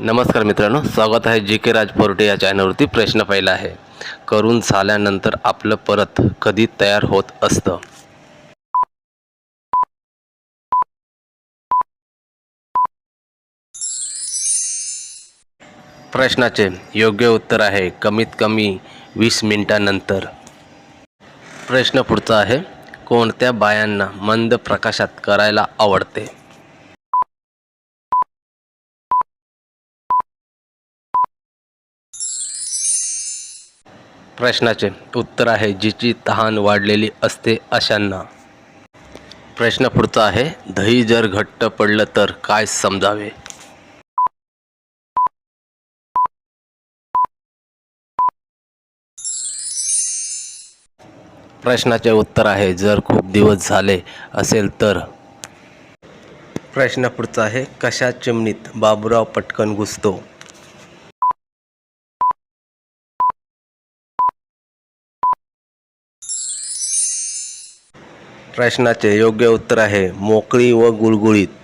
नमस्कार मित्रांनो स्वागत आहे जी के राज पोर्टे या चॅनलवरती प्रश्न पहिला आहे. करून झाल्यानंतर आपलं परत कधी तयार होत असतं? प्रश्नाचे योग्य उत्तर आहे कमीत कमी वीस मिनिटानंतर. प्रश्न पुढचा आहे कोणत्या बायांना मंद प्रकाशात करायला आवडते? प्रश्नाचे उत्तर आहे जिची तहान वाढलेली असते अशांना. प्रश्न पुढचा आहे दही जर घट्ट पडलं तर काय समजावे? प्रश्नाचे उत्तर आहे जर खूप दिवस झाले असेल तर. प्रश्न पुढचा आहे कशा चिमणीत बाबुराव पटकन घुसतो? प्रश्नाचे योग्य उत्तर आहे. मोकळी व गुळगुळीत.